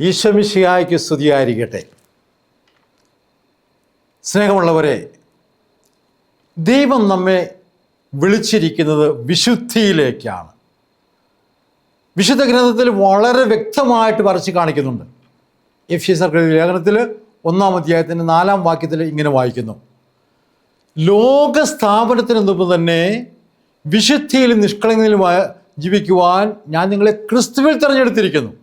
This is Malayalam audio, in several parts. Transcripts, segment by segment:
ഈശ്വമിഷിയായ്ക്ക് സ്തുതിയായിരിക്കട്ടെ. സ്നേഹമുള്ളവരെ ദൈവം നമ്മെ വിളിച്ചിരിക്കുന്നത് വിശുദ്ധിയിലേക്കാണ്. വിശുദ്ധ ഗ്രന്ഥത്തിൽ വളരെ വ്യക്തമായിട്ട് വരച്ച് കാണിക്കുന്നുണ്ട്. എഫ് എസ് ലേഖനത്തിൽ ഒന്നാം അധ്യായത്തിന്റെ നാലാം വാക്യത്തിൽ ഇങ്ങനെ വായിക്കുന്നു. ലോക സ്ഥാപനത്തിന് മുമ്പ് തന്നെ വിശുദ്ധിയിലും നിഷ്കളങ്കയിലുമായ ജീവിക്കുവാൻ ഞാൻ നിങ്ങളെ ക്രിസ്തുവിൽ തിരഞ്ഞെടുത്തിരിക്കുന്നു.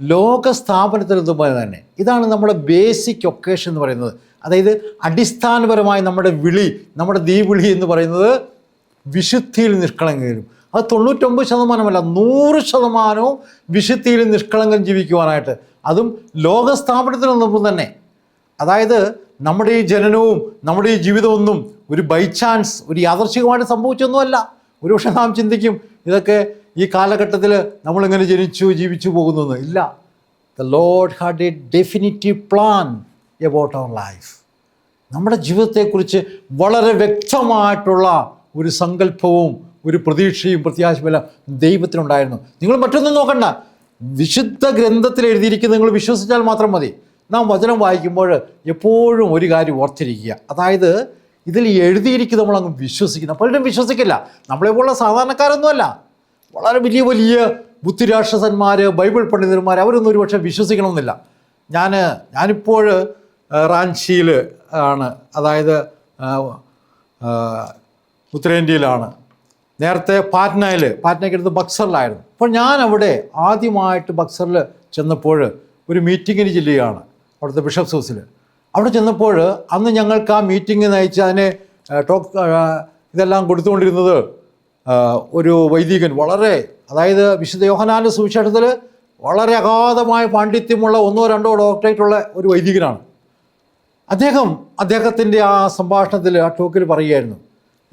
ലോക സ്ഥാപനത്തിൽ മുമ്പ് തന്നെ. ഇതാണ് നമ്മുടെ ബേസിക് ഒക്കേഷൻ എന്ന് പറയുന്നത്. അതായത് അടിസ്ഥാനപരമായി നമ്മുടെ വിളി നമ്മുടെ ദീവിളി എന്ന് പറയുന്നത് വിശുദ്ധിയിൽ നിഷ്കളങ്കരും അത് തൊണ്ണൂറ്റൊമ്പത് ശതമാനമല്ല നൂറ് ശതമാനവും വിശുദ്ധിയിൽ നിഷ്കളങ്കം ജീവിക്കുവാനായിട്ട്. അതും ലോക സ്ഥാപനത്തിന് മുമ്പ് തന്നെ. അതായത് നമ്മുടെ ഈ ജനനവും നമ്മുടെ ഈ ജീവിതമൊന്നും ഒരു ബൈ ചാൻസ് ഒരു യാദർശികമായിട്ട് സംഭവിച്ചൊന്നുമല്ല. ഒരുപക്ഷെ നാം ചിന്തിക്കും ഇതൊക്കെ ഈ കാലഘട്ടത്തിൽ നമ്മളിങ്ങനെ ജനിച്ചു ജീവിച്ചു പോകുന്നു ഇല്ല. The Lord had a definitive plan about our life നമ്മുടെ ജീവിതത്തെക്കുറിച്ച് വളരെ വ്യക്തമായിട്ടുള്ള ഒരു സങ്കല്പവും ഒരു പ്രതീക്ഷയും പ്രത്യാശയുമെല്ലാം ദൈവത്തിനുണ്ടായിരുന്നു. നിങ്ങൾ മറ്റൊന്നും നോക്കണ്ട. വിശുദ്ധ ഗ്രന്ഥത്തിൽ എഴുതിയിരിക്കുന്ന നിങ്ങൾ വിശ്വസിച്ചാൽ മാത്രം മതി. നാം വചനം വായിക്കുമ്പോൾ എപ്പോഴും ഒരു കാര്യം ഓർത്തിരിക്കുക. അതായത് ഇതിൽ നമ്മൾ നമ്മളങ്ങ് വിശ്വസിക്കുന്നു. പലരും വിശ്വസിക്കില്ല. നമ്മളെപ്പോലുള്ള സാധാരണക്കാരൊന്നുമല്ല. വളരെ വലിയ വലിയ ബുദ്ധിരാക്ഷസന്മാർ ബൈബിൾ പണ്ഡിതന്മാർ അവരൊന്നും ഒരുപക്ഷെ വിശ്വസിക്കണമെന്നില്ല. ഞാൻ ഞാനിപ്പോൾ റാഞ്ചിയിൽ ആണ്. അതായത് ഉത്തരേന്ത്യയിലാണ്. നേരത്തെ പാറ്റ്നയിൽ പാറ്റ്നയ്ക്കടുത്ത് ബക്സറിലായിരുന്നു. അപ്പോൾ ഞാൻ അവിടെ ആദ്യമായിട്ട് ബക്സറിൽ ചെന്നപ്പോൾ ഒരു മീറ്റിങ്ങിന് ചെല്ലുകയാണ് അവിടുത്തെ ബിഷപ്സ് ഹൗസിൽ അവിടെ ചെന്നപ്പോൾ അന്ന് ഞങ്ങൾക്ക് ആ മീറ്റിംഗ് നയിച്ച് അതിനെ ടോക്ക് ഇതെല്ലാം കൊടുത്തുകൊണ്ടിരുന്നത് ഒരു വൈദികൻ വളരെ അതായത് വിശുദ്ധ യോഹനാന്റെ സുവിശേഷത്തിൽ വളരെ അഗാധമായ പാണ്ഡിത്യമുള്ള ഒന്നോ രണ്ടോ ഡോക്ടറേറ്റ് ഉള്ള ഒരു വൈദികനാണ്. അദ്ദേഹം അദ്ദേഹത്തിന്റെ ആ സംഭാഷണത്തിൽ ആ ടോക്കിൽ പറയുകയായിരുന്നു.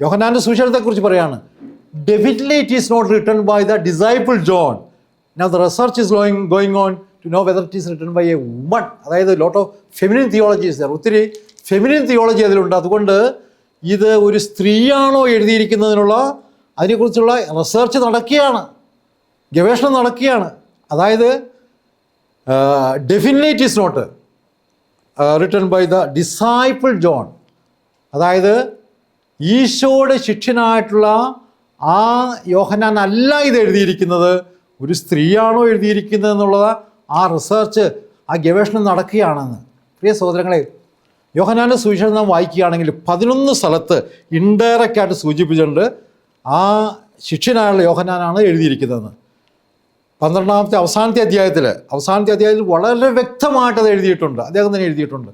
യോഹനാന്റെ സുവിശേഷത്തെക്കുറിച്ച് പറയാണ് definitely it is not written by the disciple John now the research is going going on to know whether it is written by a woman അതായത് lot of feminine theologies there ഒത്തിരി ഫെമിനിൻ തിയോളജി അതിലുണ്ട്. അതുകൊണ്ട് ഇത് ഒരു സ്ത്രീയാണോ എഴുതിയിരിക്കുന്നതിനുള്ള അതിനെക്കുറിച്ചുള്ള റിസർച്ച് നടക്കുകയാണ്. ഗവേഷണം നടക്കുകയാണ്. അതായത് definite is not written by the disciple John അതായത് ഈശോയുടെ ശിഷ്യനായിട്ടുള്ള ആ യോഹനാൻ അല്ല ഇത് എഴുതിയിരിക്കുന്നത്. ഒരു സ്ത്രീയാണോ എഴുതിയിരിക്കുന്നത് എന്നുള്ളത് ആ റിസർച്ച് ആ ഗവേഷണം നടക്കുകയാണെന്ന്. പ്രിയ സഹോദരങ്ങളെ യോഹനാന്റെ സുവിശേഷം നാം വായിക്കുകയാണെങ്കിൽ പതിനൊന്ന് സ്ഥലത്ത് ഇൻഡയറക്റ്റ് ആയിട്ട് സൂചിപ്പിച്ചിട്ടുണ്ട്. ആ ശിഷ്യനായുള്ള യോഹനാനാണ് എഴുതിയിരിക്കുന്നത്. പന്ത്രണ്ടാമത്തെ അവസാനത്തെ അധ്യായത്തിൽ അവസാനത്തെ അധ്യായത്തിൽ വളരെ വ്യക്തമായിട്ട് അത് എഴുതിയിട്ടുണ്ട്. അദ്ദേഹം തന്നെ എഴുതിയിട്ടുണ്ട്.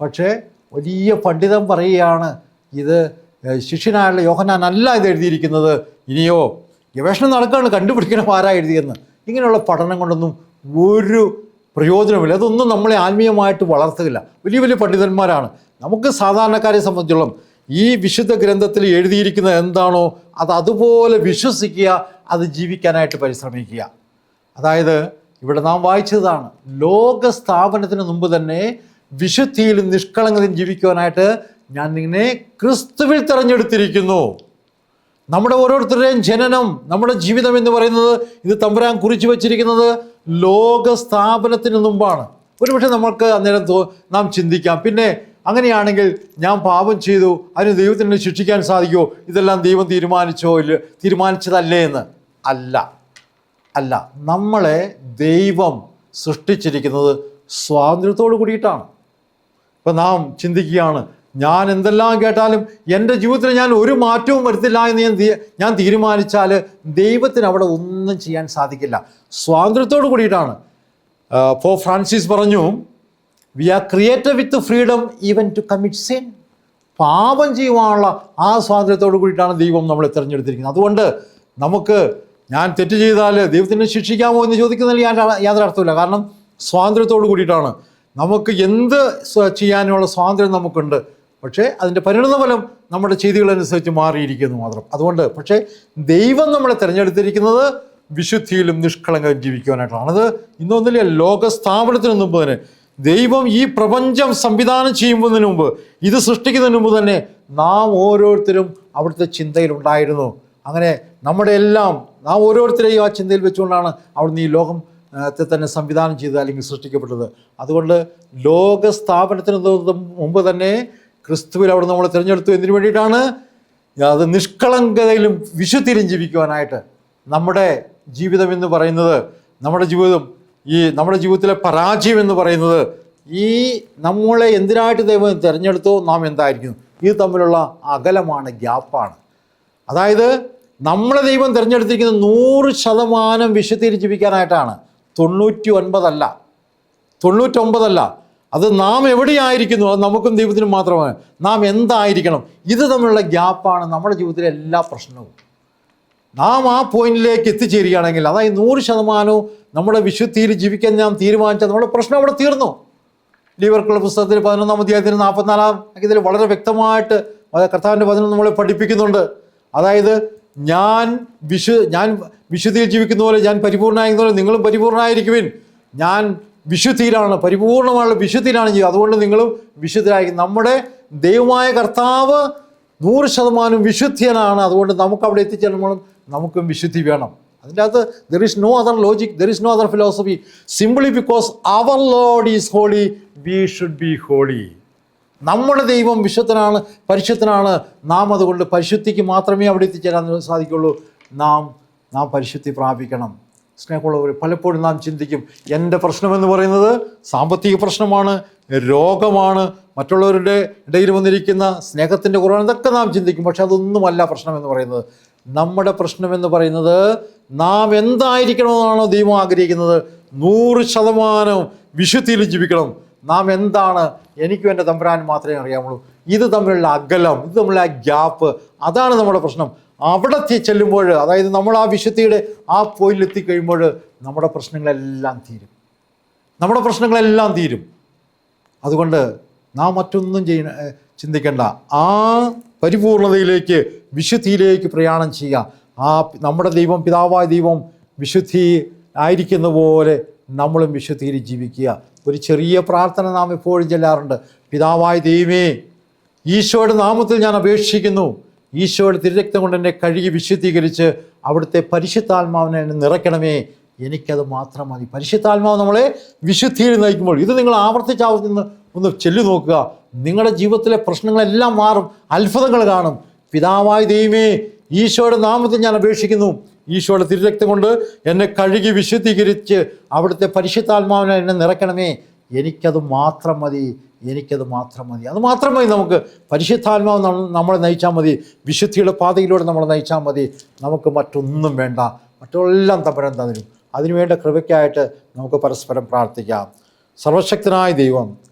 പക്ഷേ വലിയ പണ്ഡിതം പറയുകയാണ് ഇത് ശിഷ്യനായുള്ള യോഹനാൻ അല്ല ഇത് എഴുതിയിരിക്കുന്നത്. ഇനിയോ ഗവേഷണം നടക്കുകയാണ് കണ്ടുപിടിക്കണം ആരാ എഴുതിയെന്ന്. ഇങ്ങനെയുള്ള പഠനം കൊണ്ടൊന്നും ഒരു പ്രയോജനമില്ല അതൊന്നും നമ്മളെ ആത്മീയമായിട്ട് വളർത്തുകയില്ല. വലിയ വലിയ പണ്ഡിതന്മാരാണ്. നമുക്ക് സാധാരണക്കാരെ സംബന്ധിച്ചോളം ഈ വിശുദ്ധ ഗ്രന്ഥത്തിൽ എഴുതിയിരിക്കുന്നത് എന്താണോ അത് അതുപോലെ വിശ്വസിക്കുക അത് ജീവിക്കാനായിട്ട് പരിശ്രമിക്കുക. അതായത് ഇവിടെ നാം വായിച്ചതാണ് ലോക സ്ഥാപനത്തിന് മുമ്പ് തന്നെ വിശുദ്ധിയിലും നിഷ്കളങ്കതയും ജീവിക്കുവാനായിട്ട് ഞാൻ നിന്നെ ക്രിസ്തുവിൽ തിരഞ്ഞെടുത്തിരിക്കുന്നു. നമ്മുടെ ഓരോരുത്തരുടെയും ജനനം നമ്മുടെ ജീവിതം എന്ന് പറയുന്നത് ഇത് തമ്പുരാൻ കുറിച്ച് വച്ചിരിക്കുന്നത് ലോക സ്ഥാപനത്തിന് മുമ്പാണ്. ഒരുപക്ഷെ നമ്മൾക്ക് അന്നേരം നാം ചിന്തിക്കാം. പിന്നെ അങ്ങനെയാണെങ്കിൽ ഞാൻ പാപം ചെയ്തു. അതിന് ദൈവത്തിന് ശിക്ഷിക്കാൻ സാധിക്കുമോ? ഇതെല്ലാം ദൈവം തീരുമാനിച്ചോ? ഇല്ല തീരുമാനിച്ചതല്ലേ എന്ന്? അല്ല. അല്ല. നമ്മളെ ദൈവം സൃഷ്ടിച്ചിരിക്കുന്നത് സ്വാതന്ത്ര്യത്തോട് കൂടിയിട്ടാണ്. ഇപ്പം നാം ചിന്തിക്കുകയാണ് ഞാൻ എന്തെല്ലാം കേട്ടാലും എന്റെ ജീവിതത്തിൽ ഞാൻ ഒരു മാറ്റവും വരുത്തില്ല എന്ന് ഞാൻ ഞാൻ തീരുമാനിച്ചാൽ ദൈവത്തിന് അവിടെ ഒന്നും ചെയ്യാൻ സാധിക്കില്ല. സ്വാതന്ത്ര്യത്തോട് കൂടിയിട്ടാണ്. പോ ഫ്രാൻസിസ് പറഞ്ഞു we are created with freedom even to commit sin പാപം ചെയ്യുവാനുള്ള ആ സ്വാതന്ത്ര്യത്തോട് കൂടിയിട്ടാണ് ദൈവം നമ്മളെ തിരഞ്ഞെടുത്തിരിക്കുന്നത്. അതുകൊണ്ട് നമുക്ക് ഞാൻ തെറ്റ് ചെയ്താൽ ദൈവത്തിനെ ശിക്ഷിക്കാമോ എന്ന് ചോദിക്കുന്നതിൽ ഞാൻ യാതൊരു അർത്ഥമില്ല കാരണം സ്വാതന്ത്ര്യത്തോട് കൂടിയിട്ടാണ്. നമുക്ക് എന്ത് ചെയ്യാനുള്ള സ്വാതന്ത്ര്യം നമുക്കുണ്ട്. പക്ഷേ അതിന്റെ പരിണതഫലം നമ്മുടെ ചെയ്തികളനുസരിച്ച് മാറിയിരിക്കുന്നു മാത്രം. അതുകൊണ്ട് പക്ഷേ ദൈവം നമ്മളെ തിരഞ്ഞെടുത്തിരിക്കുന്നത് വിശുദ്ധിയിലും നിഷ്കളങ്കം ജീവിക്കുവാനായിട്ടാണ്. അത് ഇന്നൊന്നില്ല ലോകസ്ഥാപനത്തിന് മുമ്പ് തന്നെ ദൈവം ഈ പ്രപഞ്ചം സംവിധാനം ചെയ്യുന്നതിന് മുമ്പ് ഇത് സൃഷ്ടിക്കുന്നതിന് മുമ്പ് തന്നെ നാം ഓരോരുത്തരും അവിടുത്തെ ചിന്തയിലുണ്ടായിരുന്നു അങ്ങനെ നമ്മുടെ എല്ലാം നാം ഓരോരുത്തരെയും ആ ചിന്തയിൽ വെച്ചുകൊണ്ടാണ് അവിടുന്ന് ഈ ലോകം തന്നെ സംവിധാനം ചെയ്തത് അല്ലെങ്കിൽ സൃഷ്ടിക്കപ്പെട്ടത്. അതുകൊണ്ട് ലോക സ്ഥാപനത്തിന് മുമ്പ് തന്നെ ക്രിസ്തുവിൽ അവിടെ നമ്മളെ തിരഞ്ഞെടുത്തു. എന്തിനു വേണ്ടിയിട്ടാണ്? അത് നിഷ്കളങ്കതയിലും വിശുദ്ധിയിലും ജീവിക്കുവാനായിട്ട്. നമ്മുടെ ജീവിതം എന്ന് പറയുന്നത് നമ്മുടെ ജീവിതം ഈ നമ്മുടെ ജീവിതത്തിലെ പരാജയം എന്ന് പറയുന്നത് ഈ നമ്മളെ എന്തിനായിട്ട് ദൈവം തിരഞ്ഞെടുത്തോ നാം എന്തായിരിക്കുന്നു? ഇത് തമ്മിലുള്ള അകലമാണ് ഗ്യാപ്പാണ്. അതായത് നമ്മളെ ദൈവം തിരഞ്ഞെടുത്തിരിക്കുന്നത് നൂറ് ശതമാനം വിശുദ്ധിയിൽ ജീവിക്കാനായിട്ടാണ്. തൊണ്ണൂറ്റി ഒൻപതല്ല തൊണ്ണൂറ്റൊമ്പതല്ല അത് നാം എവിടെയായിരിക്കുന്നു? അത് നമുക്കും ദൈവത്തിനും മാത്രമാണ്. നാം എന്തായിരിക്കണം? ഇത് തമ്മിലുള്ള ഗ്യാപ്പാണ് നമ്മുടെ ജീവിതത്തിലെ എല്ലാ പ്രശ്നവും. നാം ആ പോയിന്റിലേക്ക് എത്തിച്ചേരുകയാണെങ്കിൽ അതായത് നൂറ് ശതമാനവും നമ്മുടെ വിശുദ്ധിയിൽ ജീവിക്കാൻ ഞാൻ തീരുമാനിച്ചാൽ നമ്മുടെ പ്രശ്നം അവിടെ തീർന്നു. ലീവർക്കുള്ള പുസ്തകത്തിൽ പതിനൊന്നാം അധ്യായത്തിന് നാൽപ്പത്തിനാലാം ഇതിൽ വളരെ വ്യക്തമായിട്ട് കർത്താവിന്റെ വചനം നമ്മളെ പഠിപ്പിക്കുന്നുണ്ട്. അതായത് ഞാൻ വിശു ഞാൻ വിശുദ്ധിയിൽ ജീവിക്കുന്ന പോലെ ഞാൻ പരിപൂർണമായിരിക്കുന്ന പോലെ നിങ്ങളും പരിപൂർണമായിരിക്കുവിൻ ഞാൻ വിശുദ്ധിയിലാണ് പരിപൂർണമായുള്ള വിശുദ്ധിയിലാണ് ചെയ്യുക അതുകൊണ്ട് നിങ്ങളും വിശുദ്ധരായിരിക്കും. നമ്മുടെ ദൈവമായ കർത്താവ് നൂറ് ശതമാനം വിശുദ്ധിയനാണ്. അതുകൊണ്ട് നമുക്ക് അവിടെ എത്തിച്ചേരണം നമുക്കും വിശുദ്ധി വേണം. അതിന്റെ അകത്ത് there is no other logic there is no other philosophy simply because our Lord is holy we should be holy നമ്മുടെ ദൈവം വിശുദ്ധനാണ് പരിശുദ്ധനാണ്. നാം അതുകൊണ്ട് പരിശുദ്ധിക്ക് മാത്രമേ അവിടെ എത്തിച്ചേരാൻ സാധിക്കുള്ളൂ നാം നാം പരിശുദ്ധി പ്രാപിക്കണം. സ്നേഹമുള്ളവർ പലപ്പോഴും നാം ചിന്തിക്കും എന്റെ പ്രശ്നമെന്ന് പറയുന്നത് സാമ്പത്തിക പ്രശ്നമാണ് രോഗമാണ് മറ്റുള്ളവരുടെ ഇടയിൽ വന്നിരിക്കുന്ന സ്നേഹത്തിന്റെ കുറവാണ് ഇതൊക്കെ നാം ചിന്തിക്കും. പക്ഷേ അതൊന്നുമല്ല പ്രശ്നമെന്ന് പറയുന്നത്. നമ്മുടെ പ്രശ്നമെന്ന് പറയുന്നത് നാം എന്തായിരിക്കണമെന്നാണോ ദൈവം ആഗ്രഹിക്കുന്നത്. നൂറ് ശതമാനം വിശുദ്ധിയിൽ ജീവിക്കണം. നാം എന്താണ്? എനിക്കും എന്റെ തമ്പുരാൻ മാത്രമേ അറിയാമുള്ളൂ ഇത് തമ്മിലുള്ള അകലം ഇത് തമ്മിലുള്ള ഗ്യാപ്പ് അതാണ് നമ്മുടെ പ്രശ്നം. അവിടെ ചെല്ലുമ്പോൾ അതായത് നമ്മൾ ആ വിശുദ്ധിയുടെ ആ പോയിന്റിൽ കഴിയുമ്പോൾ നമ്മുടെ പ്രശ്നങ്ങളെല്ലാം തീരും. നമ്മുടെ പ്രശ്നങ്ങളെല്ലാം തീരും. അതുകൊണ്ട് നാം മറ്റൊന്നും ചെയ്യ ചിന്തിക്കേണ്ട. ആ പരിപൂർണതയിലേക്ക് വിശുദ്ധിയിലേക്ക് പ്രയാണം ചെയ്യുക. ആ നമ്മുടെ ദൈവം പിതാവായ ദൈവം വിശുദ്ധി ആയിരിക്കുന്ന പോലെ നമ്മളും വിശുദ്ധിയിൽ ജീവിക്കുക. ഒരു ചെറിയ പ്രാർത്ഥന നാം എപ്പോഴും ചെല്ലാറുണ്ട്. പിതാവായ ദൈവമേ ഈശോയുടെ നാമത്തിൽ ഞാൻ അപേക്ഷിക്കുന്നു. ഈശോയുടെ തിരുരക്തം കൊണ്ട് എന്നെ കഴുകി വിശുദ്ധീകരിച്ച് അവിടുത്തെ പരിശുദ്ധാത്മാവിനെ നിറയ്ക്കണമേ. എനിക്കത് മാത്രം മതി. പരിശുദ്ധാത്മാവ് നമ്മളെ വിശുദ്ധിയിൽ നയിക്കുമ്പോൾ ഇത് നിങ്ങൾ ആവർത്തിച്ച് ആവർത്തിന്ന് ഒന്ന് ചെല്ലു നോക്കുക. നിങ്ങളുടെ ജീവിതത്തിലെ പ്രശ്നങ്ങളെല്ലാം മാറും. അത്ഭുതങ്ങൾ കാണും. പിതാവായ ദൈവമേ ഈശോയുടെ നാമത്തിൽ ഞാൻ അപേക്ഷിക്കുന്നു. ഈശോയുടെ തിരുരക്തം കൊണ്ട് എന്നെ കഴുകി വിശുദ്ധീകരിച്ച് അവിടുത്തെ പരിശുദ്ധാത്മാവിനെ എന്നെ നിറയ്ക്കണമേ. എനിക്കത് മാത്രം മതി. എനിക്കത് മാത്രം മതി. അത് മാത്രം മതി നമുക്ക്. പരിശുദ്ധാത്മാവ് നമ്മളെ നയിച്ചാൽ മതി. വിശുദ്ധിയുടെ പാതയിലൂടെ നമ്മളെ നയിച്ചാൽ മതി. നമുക്ക് മറ്റൊന്നും വേണ്ട. മറ്റെല്ലാം തമ്പരം തന്നിരും. അതിനുവേണ്ട കൃപയ്ക്കായിട്ട് നമുക്ക് പരസ്പരം പ്രാർത്ഥിക്കാം. സർവശക്തനായ ദൈവം